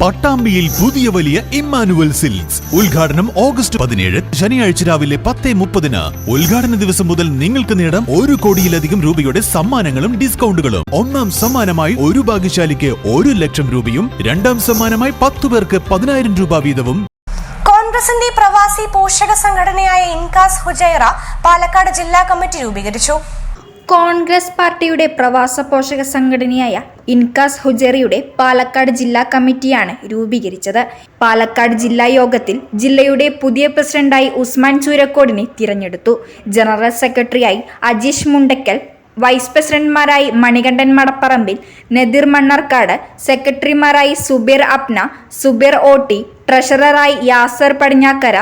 പട്ടാമ്പിയിൽ പുതിയ വലിയ Emmanuel silks. ഉദ്ഘാടനം ഓഗസ്റ്റ് പതിനേഴ് ശനിയാഴ്ച രാവിലെ പത്ത് മുപ്പതിന്. ഉദ്ഘാടന ദിവസം മുതൽ നിങ്ങൾക്ക് നേടാം ഒരു കോടിയിലധികം രൂപയുടെ സമ്മാനങ്ങളും ഡിസ്കൗണ്ടുകളും. ഒന്നാം സമ്മാനമായി ഒരു ഭാഗ്യശാലിക്ക് ഒരു ലക്ഷം രൂപയും രണ്ടാം സമ്മാനമായി പത്തു പേർക്ക് പതിനായിരം രൂപ വീതവും. കോൺഗ്രസിന്റെ പ്രവാസി പോഷക സംഘടനയായ ഇൻകാസ് ഹുജൈറ പാലക്കാട് ജില്ലാ കമ്മിറ്റി രൂപീകരിച്ചു. കോൺഗ്രസ് പാർട്ടിയുടെ പ്രവാസ പോഷക സംഘടനയായ ഇൻകാസ് ഹുജറിയുടെ പാലക്കാട് ജില്ലാ കമ്മിറ്റിയാണ് രൂപീകരിച്ചത്. പാലക്കാട് ജില്ലാ യോഗത്തിൽ ജില്ലയുടെ പുതിയ പ്രസിഡന്റായി ഉസ്മാൻ ചൂരക്കോടിനെ തിരഞ്ഞെടുത്തു. ജനറൽ സെക്രട്ടറിയായി അജീഷ് മുണ്ടക്കൽ വൈസ് പ്രസിഡന്റുമാരായി മണികണ്ഠൻ മടപ്പറമ്പിൽ നദീർ മണ്ണർക്കാട് സെക്രട്ടറിമാരായി സുബീർ അപ്ന സുബീർ ഓട്ടി ട്രഷററായി യാസർ പടിഞ്ഞാക്കര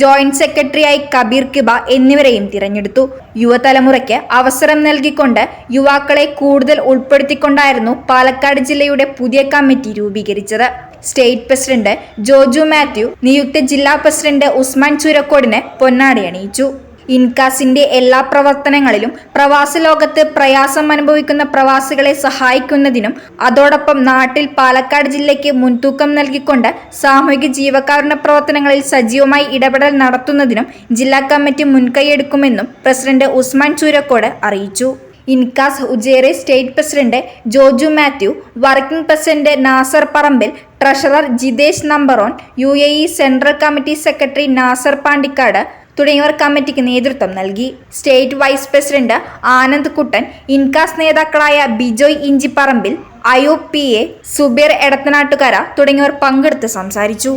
ജോയിന്റ് സെക്രട്ടറിയായി കബീർ കിബ എന്നിവരെയും തിരഞ്ഞെടുത്തു. യുവതലമുറയ്ക്ക് അവസരം നൽകിക്കൊണ്ട് യുവാക്കളെ കൂടുതൽ ഉൾപ്പെടുത്തിക്കൊണ്ടായിരുന്നു പാലക്കാട് ജില്ലയുടെ പുതിയ കമ്മിറ്റി രൂപീകരിച്ചത്. സ്റ്റേറ്റ് പ്രസിഡന്റ് ജോജു മാത്യു നിയുക്ത ജില്ലാ പ്രസിഡന്റ് ഉസ്മാൻ ചുരക്കോടിന് പൊന്നാടി അണിയിച്ചു. ഇൻകാസിന്റെ എല്ലാ പ്രവർത്തനങ്ങളിലും പ്രവാസ ലോകത്ത് പ്രയാസം അനുഭവിക്കുന്ന പ്രവാസികളെ സഹായിക്കുന്നതിനും അതോടൊപ്പം നാട്ടിൽ പാലക്കാട് ജില്ലയ്ക്ക് മുൻതൂക്കം നൽകിക്കൊണ്ട് സാമൂഹിക ജീവകാരുണ്യ പ്രവർത്തനങ്ങളിൽ സജീവമായി ഇടപെടൽ നടത്തുന്നതിനും ജില്ലാ കമ്മിറ്റി മുൻകൈയെടുക്കുമെന്നും പ്രസിഡന്റ് ഉസ്മാൻ ചൂരക്കോട് അറിയിച്ചു. INCAS ഉജേറെ state president Joju Mathew working president Nasser Parambil treasurer Jithesh നമ്പറോൺ U central committee secretary Nasser Pandikkad തുടങ്ങിയവർ കമ്മിറ്റിക്ക് നേതൃത്വം നൽകി. State vice president Anand Kuttan INCAS നേതാക്കളായ ബിജോയ് ഇഞ്ചിപ്പറമ്പിൽ അയൂബ് പി എ സുബീർ എടത്തനാട്ടുകര തുടങ്ങിയവർ പങ്കെടുത്ത് സംസാരിച്ചു.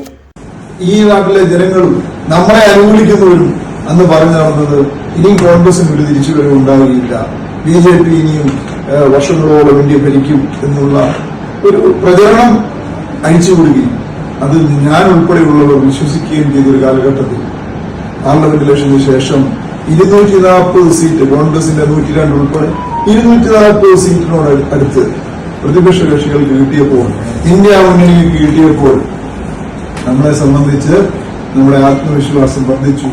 ഈ നാട്ടിലെ ജനങ്ങളും നമ്മളെ അനുകൂലിക്കുന്നവരും അന്ന് പറഞ്ഞു നടന്നത് ഇനിയും കോൺഗ്രസിന് ഒരു തിരിച്ചുവരവ് ഉണ്ടാവുകയില്ല. ബി ജെ പി ഇനിയും വർഷങ്ങളോളം ഇന്ത്യ ഭരിക്കും എന്നുള്ള ഒരു പ്രചരണം അഴിച്ചുവിടുകയും അത് ഞാൻ ഉൾപ്പെടെയുള്ളവർ വിശ്വസിക്കുകയും ചെയ്ത ഒരു കാലഘട്ടത്തിൽ പാർലമെന്റ് ഇലക്ഷന് ശേഷം ഇരുന്നൂറ്റി നാൽപ്പത് സീറ്റ് കോൺഗ്രസിന്റെ നൂറ്റി രണ്ട് ഉൾപ്പെടെ ഇരുന്നൂറ്റി നാൽപ്പത് സീറ്റിനോട് അടുത്ത് പ്രതിപക്ഷ കക്ഷികൾക്ക് കിട്ടിയപ്പോൾ ഇന്ത്യ മുന്നണിക്ക് കിട്ടിയപ്പോൾ നമ്മളെ സംബന്ധിച്ച് നമ്മുടെ ആത്മവിശ്വാസം വർദ്ധിച്ചു.